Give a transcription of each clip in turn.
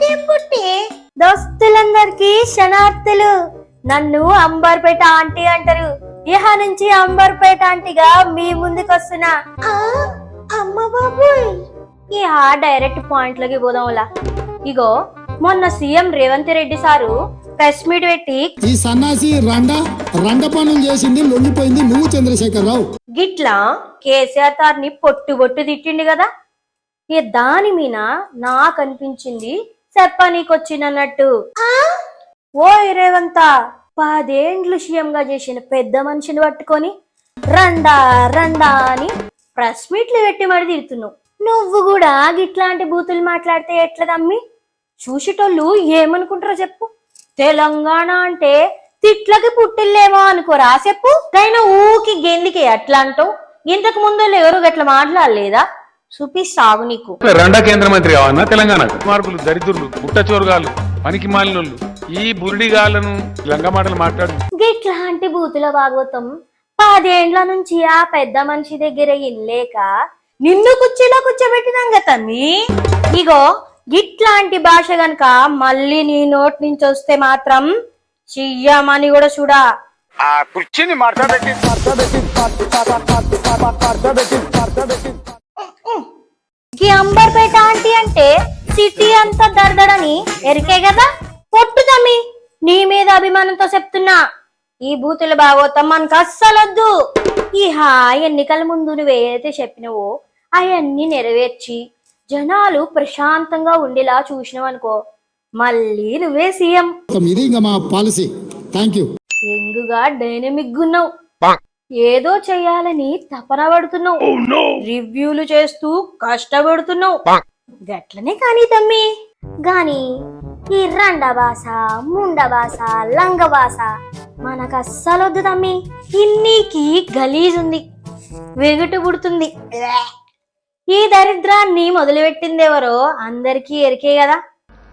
ఒకే పుట్టి? దోస్తులందరికీ శనార్థులు నన్ను అంబర్పేట ఆంటీ అంటారు. ఇహ నుంచి అంబర్పేట ఆంటీగా మీ ముందుకు వస్తున్నా అమ్మ డైరెక్ట్ పాయింట్లోకి పోదాంలా ఇగో మొన్న CM Revanth Reddy sir press meet పెట్టి ఈ సన్నాసి రండ రండ పనులు చేసింది లొంగిపోయింది నువ్వు చంద్రశేఖర్ రావు గిట్లా కేసీఆర్ తార్ని పొట్టుబొట్టు పొట్టు తిట్టిండు కదా. దాని మీద నాకు అనిపించింది చెప్పనీకొచ్చినట్టు ఓ రేవంత పదేండ్లు సీఎంగా చేసిన పెద్ద మనిషిని పట్టుకొని రండా రండా అని ప్రెస్ మీట్లు పెట్టి మరి తిడుతున్నావు. నువ్వు కూడా గిట్లాంటి బూతులు మాట్లాడితే ఎట్లా తమ్మి? చూసేటోళ్ళు ఏమనుకుంటారో చెప్పు. తెలంగాణ అంటే తిట్లకి పుట్టిల్లేమో అనుకోరా చెప్పు. కైనా ఊకి గెందికే అట్లా అంటావు. ఇంతకు ముందు ఎవరు గట్ల మాట్లాడలేదా? చూపిస్తాగు నీకు. రెండ కేంద్ర మంత్రి కావన్నా తెలంగాణ మార్పులు దరిద్రులు పనికి మాలినోళ్ళు ఈ బురిడిగాళ్ళను లంగ మాటలు మాట్లాడు. గిట్లాంటి బూతుల భాగవతం పదేండ్ల నుంచి ఆ పెద్ద మనిషి దగ్గర ఇల్లేక నిన్ను కుర్చీలో కూర్చోబెట్టినాం తమ్మి. ఇగో గిట్లాంటి భాష గనక మళ్ళీ నీ నోటి నుంచి వస్తే మాత్రం చెయ్యమని కూడా చూడా. ఆ కుర్చీని మడతబెట్టి ఈ అంబర్పేట ఆంటీ అంటే సిటీ అంతా దర్దడని ఎరికే కదా? పొట్టు తమ్మి నీ మీద అభిమానంతో చెప్తున్నా. ఈ బూతుల భాగవతం మనకు అస్సలొద్దు. ఈ హా ఎన్నికల ముందు నువ్వేదైతే చెప్పినవో అవన్నీ నెరవేర్చి జనాలు ప్రశాంతంగా ఉండేలా చూసినావనుకో మళ్ళీ నువ్వే సీఎం. పాలసీ. థ్యాంక్ యూ యంగుగా డైనమిక్ ఉన్నావు ఏదో చెయ్యాలని తపన పడుతున్నావు. రివ్యూలు చేస్తూ కష్టపడుతున్నావు. గట్లనే కానీ తమ్మి. గాని ఈ రండ భాష ముండ భాష లంగ మనకు అస్సలొద్దు తమ్మి. ఇన్నికి గలీజ్ ఉంది వెగుటు పుడుతుంది. ఈ దరిద్రాన్ని మొదలుపెట్టింది ఎవరో అందరికీ ఎరికే కదా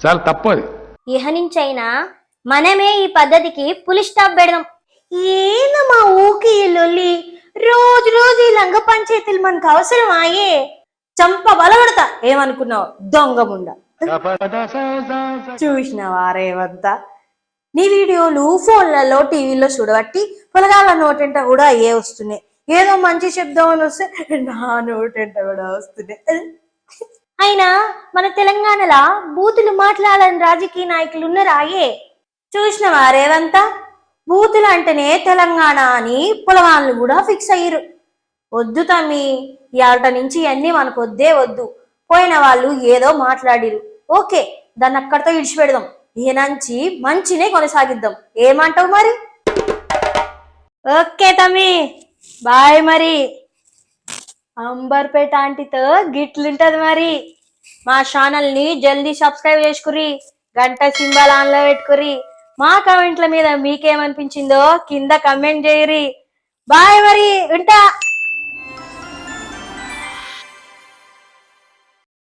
చాలా తప్పు అది. ఇహ నుంచైనా మనమే ఈ పద్ధతికి పులి స్టాప్ పెడదాం. ఈ లొల్లి రోజు రోజు ఈ లంగ పంచాయతీలు మనకు అవసరం ఆయే. చంప బలపడతా. ఏమనుకున్నావు? దొంగ ముండ. చూసినావా రేవంతా? నీ వీడియోలు ఫోన్లలో టీవీలో చూడబట్టి పొలగాల నోటెంట కూడా అయ్యే వస్తున్నాయి. ఏదో మంచి శబ్దం అని వస్తే నా నోటెంట కూడా వస్తున్నాయి. అయినా మన తెలంగాణలో బూతులు మాట్లాడని రాజకీయ నాయకులు ఉన్నారాయే చూసినవా రేవంతా? బూతులు అంటేనే తెలంగాణ అని పులవాన్లు కూడా ఫిక్స్ అయ్యారు వద్దు తమ్మి ఇవాళ నుంచి అన్నీ మనకు వద్దే వద్దు. పోయిన వాళ్ళు ఏదో మాట్లాడిరు ఓకే దాన్ని అక్కడితో ఇడిచిపెడదాం. ఈయనంచి మంచినే కొనసాగిద్దాం. ఏమంటావు మరి? ఓకే తమ్మి బాయ్ మరి. అంబర్పేట ఆంటీతో గిట్లుంటది మరి. మా ఛానల్ని జల్దీ సబ్స్క్రైబ్ చేసుకురి గంట సింబల్ ఆన్లో పెట్టుకుని పెట్టుకురి మా కామెంట్ల మీద మీకేమనిపించిందో కింద కమెంట్ చేయరి. బాయ్ మరి ఉంటా.